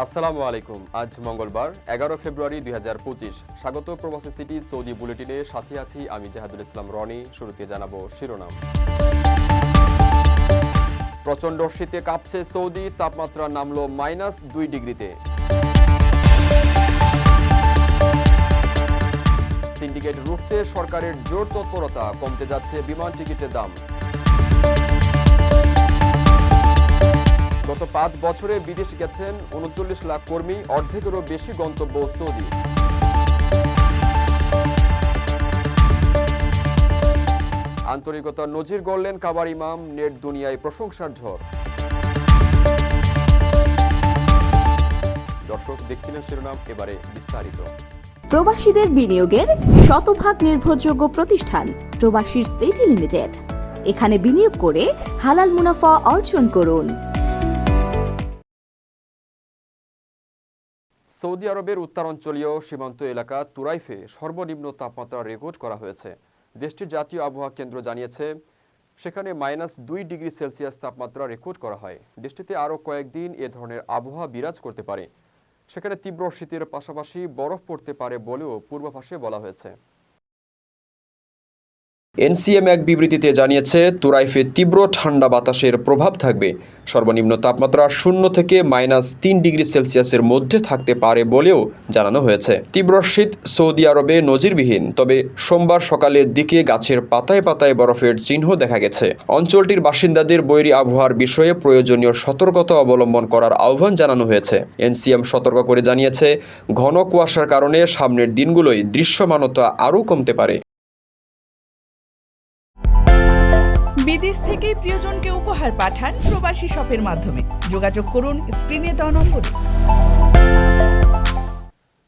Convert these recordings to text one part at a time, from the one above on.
আসসালামু আলাইকুম। আজ মঙ্গলবার, এগারো ফেব্রুয়ারি দুই হাজার পঁচিশ। স্বাগত প্রবাসী সিটি সৌদি বুলেটিনে। সাথে আছি আমি জাহাদুল ইসলাম রনি। শুরুতে জানাব শিরোনাম। প্রচণ্ড শীতে কাঁপছে সৌদি। তাপমাত্রা নামলো মাইনাস দুই ডিগ্রিতে। সিন্ডিকেট রুখতে সরকারের জোর তৎপরতা। কমতে যাচ্ছে বিমান টিকিটের দাম। গত পাঁচ বছরে বিদেশে গেছেন উনচল্লিশ লাখ কর্মী, অর্ধেকেরও বেশি গন্তব্য সৌদি। আন্তরিকতার নজির গড়লেন কাবার ইমাম, নেট দুনিয়ায় প্রশংসার ঝড়। দর্শক, দেখছিলেন শিরোনাম, এবারে বিস্তারিত। প্রবাসীদের বিনিয়োগের শতভাগ নির্ভরযোগ্য প্রতিষ্ঠান, প্রবাসীর সিটি লিমিটেড। এখানে বিনিয়োগ করে হালাল মুনাফা অর্জন করুন। সৌদি আরবের উত্তরাঞ্চলীয় সীমান্ত এলাকা তুরাইফে সর্বনিম্ন তাপমাত্রা রেকর্ড করা হয়েছে। দেশটির জাতীয় আবহাওয়া কেন্দ্র জানিয়েছে, সেখানে মাইনাস দুই ডিগ্রি সেলসিয়াস তাপমাত্রা রেকর্ড করা হয়। দেশটিতে আরও কয়েকদিন এ ধরনের আবহাওয়া বিরাজ করতে পারে। সেখানে তীব্র শীতের পাশাপাশি বরফ পড়তে পারে বলেও পূর্বাভাসে বলা হয়েছে। এনসিএম এক বিবৃতিতে জানিয়েছে, তুরাইফে তীব্র ঠান্ডা বাতাসের প্রভাব থাকবে। সর্বনিম্ন তাপমাত্রা শূন্য থেকে মাইনাস তিন ডিগ্রি সেলসিয়াসের মধ্যে থাকতে পারে বলেও জানানো হয়েছে। তীব্র শীত সৌদি আরবে নজিরবিহীন, তবে সোমবার সকালের দিকে গাছের পাতায় পাতায় বরফের চিহ্ন দেখা গেছে। অঞ্চলটির বাসিন্দাদের বৈরী আবহাওয়ার বিষয়ে প্রয়োজনীয় সতর্কতা অবলম্বন করার আহ্বান জানানো হয়েছে। এনসিএম সতর্ক করে জানিয়েছে, ঘন কুয়াশার কারণে সামনের দিনগুলোই দৃশ্যমানতা আরও কমতে পারে। বিদেশ থেকে প্রিয়জনকে উপহার পাঠান প্রবাসী শপের মাধ্যমে। যোগাযোগ করুন স্ক্রিনে দেওয়া নম্বরে।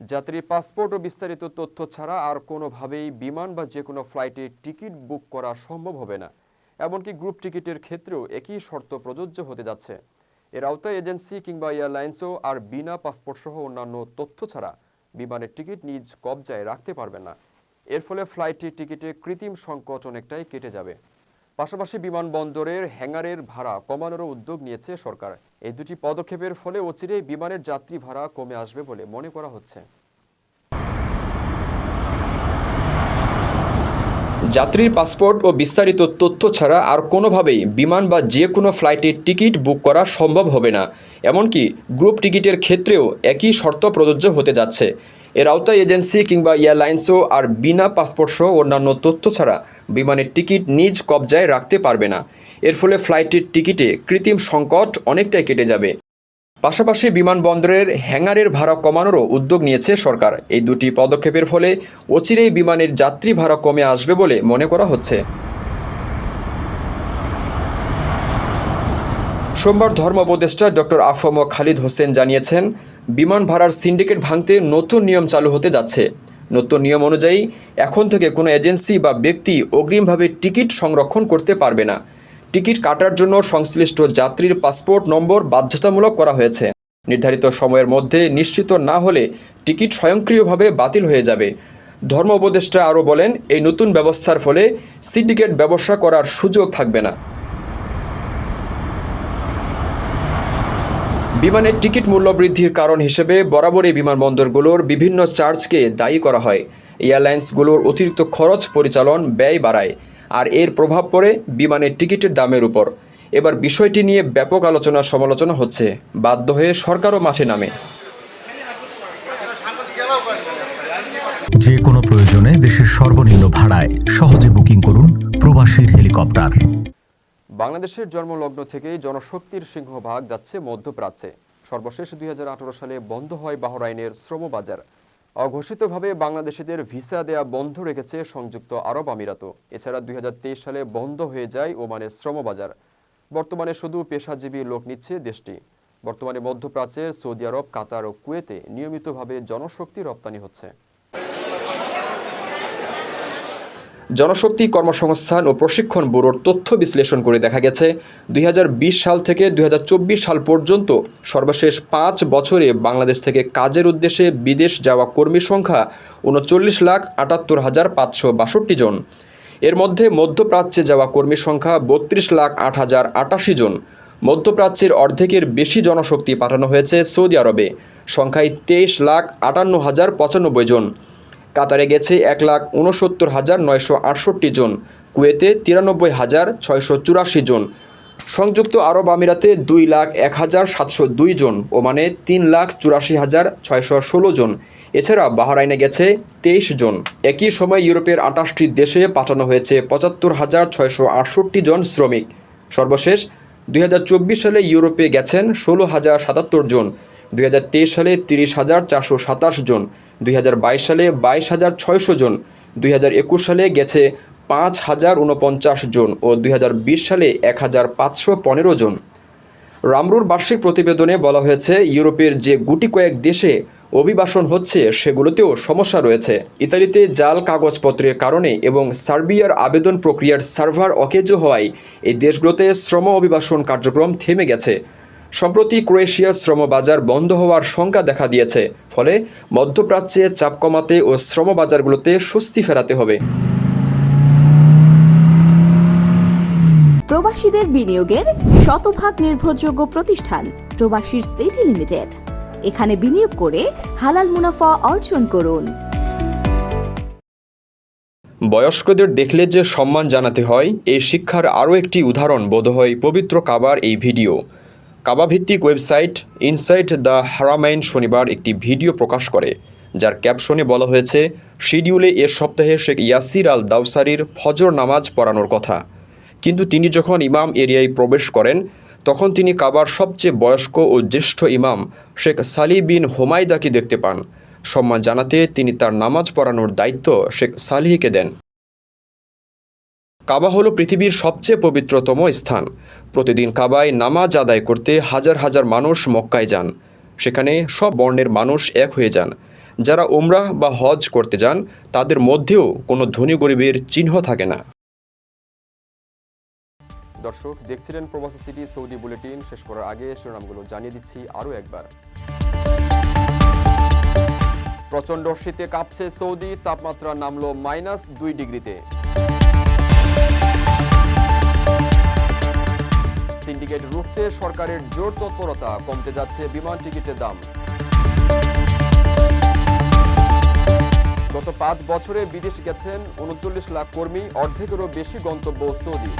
যাত্রী, পাসপোর্ট ও বিস্তারিত তথ্য ছাড়া আর কোনোভাবেই বিমান বা যে কোনো ফ্লাইটে টিকিট বুক করা সম্ভব হবে না। এমনকি গ্রুপ টিকিটের ক্ষেত্রেও একই শর্ত প্রযোজ্য হতে যাচ্ছে। এর আওতায় এজেন্সি কিংবা এয়ারলাইন্সও আর বিনা পাসপোর্ট সহ অন্যান্য তথ্য ছাড়া বিমানের টিকিট নিজ কবজায় রাখতে পারবে না। এর ফলে ফ্লাইটের টিকিটে কৃত্রিম সংকট অনেকটাই কেটে যাবে। পাশাপাশি বিমানবন্দরের হ্যাঙ্গারের ভাড়া কমানোরও উদ্যোগ নিয়েছে সরকার। এই দুটি পদক্ষেপের ফলে অচিরেই বিমানের যাত্রী ভাড়া কমে আসবে বলে মনে করা হচ্ছে। যাত্রীর পাসপোর্ট ও বিস্তারিত তথ্য ছাড়া আর কোনোভাবেই বিমান বা যে কোনো ফ্লাইটের টিকিট বুক করা সম্ভব হবে না। এমনকি গ্রুপ টিকিটের ক্ষেত্রেও একই শর্ত প্রযোজ্য হতে যাচ্ছে। এর আওতায় এজেন্সি কিংবা এয়ারলাইন্সও আর বিনা পাসপোর্ট সহ অন্যান্য তথ্য ছাড়া বিমানের টিকিট নিজ কবজায় রাখতে পারবে না। এর ফলে ফ্লাইটের টিকিটে কৃত্রিম সংকট অনেকটাই কেটে যাবে। পাশাপাশি বিমানবন্দরের হ্যাঙ্গারের ভাড়া কমানোরও উদ্যোগ নিয়েছে সরকার। এই দুটি পদক্ষেপের ফলে অচিরেই বিমানের যাত্রী ভাড়া কমে আসবে বলে মনে করা হচ্ছে। সোমবার ধর্ম উপদেষ্টা ডক্টর আফম খালিদ হোসেন জানিয়েছেন, বিমান ভাড়ার সিন্ডিকেট ভাঙতে নতুন নিয়ম চালু হতে যাচ্ছে। নতুন নিয়ম অনুযায়ী এখন থেকে কোনো এজেন্সি বা ব্যক্তি অগ্রিমভাবে টিকিট সংরক্ষণ করতে পারবে না। টিকিট কাটার জন্য সংশ্লিষ্ট যাত্রীর পাসপোর্ট নম্বর বাধ্যতামূলক করা হয়েছে। নির্ধারিত সময়ের মধ্যে নিশ্চিত না হলে টিকিট স্বয়ংক্রিয়ভাবে বাতিল হয়ে যাবে। ধর্ম উপদেষ্টা আরও বলেন, এই নতুন ব্যবস্থার ফলে সিন্ডিকেট ব্যবসা করার সুযোগ থাকবে না। বিমানের টিকিট মূল্য বৃদ্ধির কারণ হিসেবে বরাবরই বিমানবন্দরগুলোর বিভিন্ন চার্জকে দায়ী করা হয়। এয়ারলাইন্সগুলোর অতিরিক্ত খরচ পরিচালন ব্যয় বাড়ায়, আর এর প্রভাব পড়ে বিমানের টিকিটের দামের উপর। এবার বিষয়টি নিয়ে ব্যাপক আলোচনা সমালোচনা হচ্ছে। বাধ্য হয়ে সরকারও মাঠে নামে। যে কোনো প্রয়োজনে দেশের সর্বনিম্ন ভাড়ায় সহজে বুকিং করুন প্রবাসীর হেলিকপ্টার। বাংলাদেশের জন্মলগ্ন থেকেই জনশক্তির সিংহভাগ যাচ্ছে মধ্যপ্রাচ্যে। সর্বশেষ দুই হাজার আঠেরো সালে বন্ধ হয় বাহরাইনের শ্রমবাজার। অঘোষিতভাবে বাংলাদেশিদের ভিসা দেয়া বন্ধ রেখেছে সংযুক্ত আরব আমিরাত এছাড়া দুই হাজার তেইশ সালে বন্ধ হয়ে যায় ওমানের শ্রমবাজার। বর্তমানে শুধু পেশাজীবী লোক নিচ্ছে দেশটি। বর্তমানে মধ্যপ্রাচ্যের সৌদি আরব, কাতার ও কুয়েতে নিয়মিতভাবে জনশক্তি রপ্তানি হচ্ছে। জনশক্তি কর্মসংস্থান ও প্রশিক্ষণ ব্যুরোর তথ্য বিশ্লেষণ করে দেখা গেছে, দুই হাজার বিশ সাল থেকে দুই হাজার চব্বিশ সাল পর্যন্ত সর্বশেষ পাঁচ বছরে বাংলাদেশ থেকে কাজের উদ্দেশ্যে বিদেশ যাওয়া কর্মীর সংখ্যা উনচল্লিশ লাখ আটাত্তর হাজার পাঁচশো বাষট্টি জন। এর মধ্যে মধ্যপ্রাচ্যে যাওয়া কর্মীর সংখ্যা বত্রিশ লাখ আট হাজার আটাশি জন। মধ্যপ্রাচ্যের অর্ধেকের বেশি জনশক্তি পাঠানো হয়েছে সৌদি আরবে। সংখ্যায় তেইশ লাখ আটান্ন হাজার পঁচানব্বই জন। কাতারে গেছে এক লাখ উনসত্তর হাজার নয়শো আটষট্টি জন, কুয়েতে তিরানব্বই হাজার ছয়শো চুরাশি জন, সংযুক্ত আরব আমিরাতে দুই লাখ এক হাজার সাতশো দুই জন, ওমানে তিন লাখ চুরাশি হাজার ছয়শো ষোলো জন, এছাড়া বাহরাইনে গেছে তেইশ জন। একই সময় ইউরোপের আটাশটি দেশে পাঠানো হয়েছে পঁচাত্তর হাজার ছয়শো আটষট্টি জন শ্রমিক। সর্বশেষ, দুই হাজার চব্বিশ সালে ইউরোপে গেছেন ষোলো হাজার সাতাত্তর জন, দুই হাজার তেইশ সালে তিরিশ হাজার চারশো সাতাশ জন দুই হাজার বাইশ সালে বাইশ হাজার ছয়শো জন, দুই হাজার একুশ সালে গেছে পাঁচ হাজার উনপঞ্চাশ জন ও দুই হাজার বিশ সালে এক হাজার পাঁচশো পনেরো জন। রামরুর বার্ষিক প্রতিবেদনে বলা হয়েছে, ইউরোপের যে গুটি কয়েক দেশে অভিবাসন হচ্ছে, সেগুলোতেও সমস্যা রয়েছে। ইতালিতে জাল কাগজপত্রের কারণে এবং সার্বিয়ার আবেদন প্রক্রিয়ার সার্ভার অকেজো হওয়ায় এই দেশগুলোতে শ্রম অভিবাসন কার্যক্রম থেমে গেছে। সম্প্রতি ক্রোয়েশিয়ার শ্রমবাজার বন্ধ হওয়ার শঙ্কা দেখা দিয়েছে। ফলে মধ্যপ্রাচ্যে চাপ কমাতে ও শ্রমবাজারগুলোতে স্বস্তি ফেরাতে হবে। প্রবাসীদের বিনিয়োগের শতভাগ নির্ভরযোগ্য প্রতিষ্ঠান প্রবাসীর সিটি লিমিটেড। এখানে বিনিয়োগ করে হালাল মুনাফা অর্জন করুন। বয়স্কদের দেখলে যে সম্মান জানাতে হয় এই শিক্ষার আরও একটি উদাহরণ বোধহয় পবিত্র কাবার এই ভিডিও। কাবা ভিত্তিক ওয়েবসাইট ইনসাইট দ্য হারামাইন শনিবার একটি ভিডিও প্রকাশ করে, যার ক্যাপশনে বলা হয়েছে, শিডিউলে এ সপ্তাহে শেখ ইয়াসির আল দাউসারির ফজর নামাজ পড়ানোর কথা। কিন্তু তিনি যখন ইমাম এরিয়ায় প্রবেশ করেন, তখন তিনি কাবার সবচেয়ে বয়স্ক ও জ্যেষ্ঠ ইমাম শেখ সালি বিন হোমাইদাকে দেখতে পান। সম্মান জানাতে তিনি তার নামাজ পড়ানোর দায়িত্ব শেখ সালিহিকে দেন। কাবা হলো পৃথিবীর সবচেয়ে পবিত্রতম স্থান। প্রতিদিন কাবায় নামাজ আদায় করতে হাজার হাজার মানুষ মক্কায় যান। সেখানে সব বর্ণের মানুষ এক হয়ে যান। যারা ওমরাহ বা হজ করতে যান, তাদের মধ্যেও কোনো ধনী গরিবের চিহ্ন থাকে না। দর্শক, দেখছিলেন প্রবাসী সিটি সৌদি বুলেটিন। শেষ করার আগে শিরোনামগুলো জানিয়ে দিচ্ছি আরও একবার। প্রচণ্ড শীতে কাঁপছে সৌদি, তাপমাত্রা নামলো মাইনাস দুই ডিগ্রিতে। সিন্ডিকেট রুখতে সরকারের জোর তৎপরতা, কমতে যাচ্ছে বিমান টিকিটের দাম। গত পাঁচ বছরে বিদেশে গেছেন উনচল্লিশ লাখ কর্মী, অর্ধেকেরও বেশি গন্তব্য সৌদি।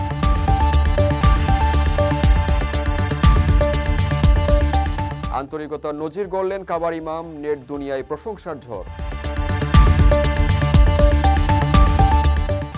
আন্তরিকতার নজির গড়লেন কাবার ইমাম, নেট দুনিয়ায় প্রশংসার ঝড়।